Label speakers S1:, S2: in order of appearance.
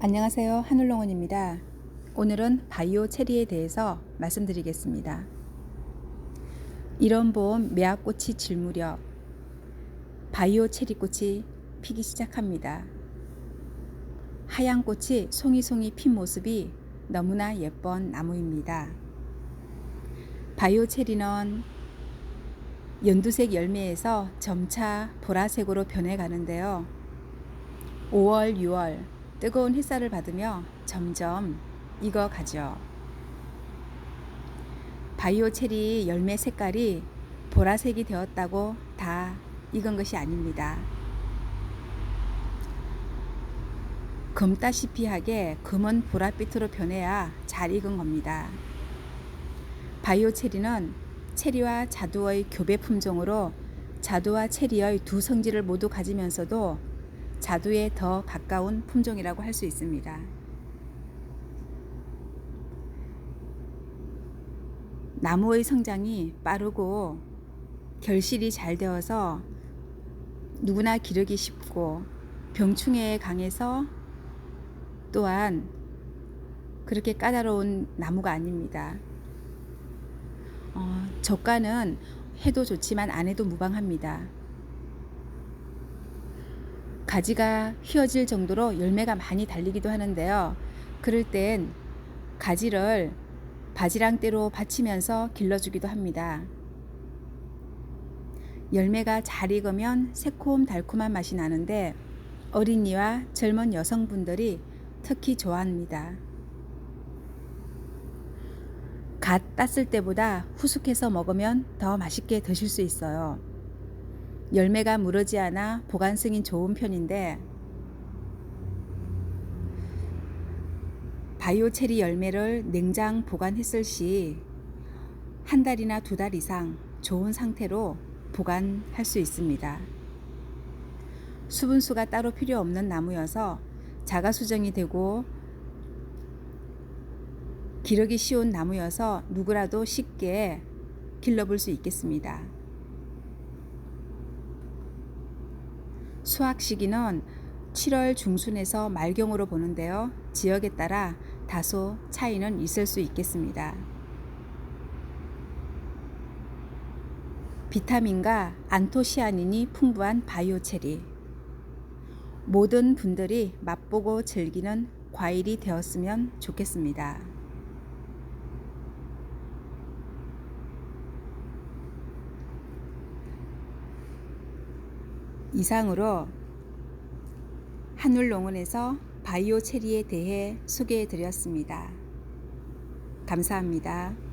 S1: 안녕하세요. 하늘농원입니다. 오늘은 바이오 체리에 대해서 말씀드리겠습니다. 이런 봄 매화꽃이 질 무렵 바이오 체리꽃이 피기 시작합니다. 하얀 꽃이 송이송이 핀 모습이 너무나 예쁜 나무입니다. 바이오 체리는 연두색 열매에서 점차 보라색으로 변해 가는데요. 5월, 6월 뜨거운 햇살을 받으며 점점 익어가죠. 바이오 체리 열매 색깔이 보라색이 되었다고 다 익은 것이 아닙니다. 검다시피 하게 검은 보랏빛으로 변해야 잘 익은 겁니다. 바이오 체리는 체리와 자두의 교배 품종으로 자두와 체리의 두 성질을 모두 가지면서도 자두에 더 가까운 품종이라고 할 수 있습니다. 나무의 성장이 빠르고 결실이 잘 되어서 누구나 기르기 쉽고 병충해에 강해서 또한 그렇게 까다로운 나무가 아닙니다. 어, 저가는 해도 좋지만 안 해도 무방합니다. 가지가 휘어질 정도로 열매가 많이 달리기도 하는데요. 그럴 땐 가지를 바지랑대로 받치면서 길러주기도 합니다. 열매가 잘 익으면 새콤 달콤한 맛이 나는데 어린이와 젊은 여성분들이 특히 좋아합니다. 갓 땄을 때보다 후숙해서 먹으면 더 맛있게 드실 수 있어요. 열매가 무르지 않아 보관성이 좋은 편인데 바이오 체리 열매를 냉장 보관했을 시 한 달이나 두 달 이상 좋은 상태로 보관할 수 있습니다. 수분수가 따로 필요 없는 나무여서 자가 수정이 되고 기르기 쉬운 나무여서 누구라도 쉽게 길러볼 수 있겠습니다. 수확 시기는 7월 중순에서 말경으로 보는데요. 지역에 따라 다소 차이는 있을 수 있겠습니다. 비타민과 안토시아닌이 풍부한 바이오 체리. 모든 분들이 맛보고 즐기는 과일이 되었으면 좋겠습니다. 이상으로 한울농원에서 바이오 체리에 대해 소개해 드렸습니다. 감사합니다.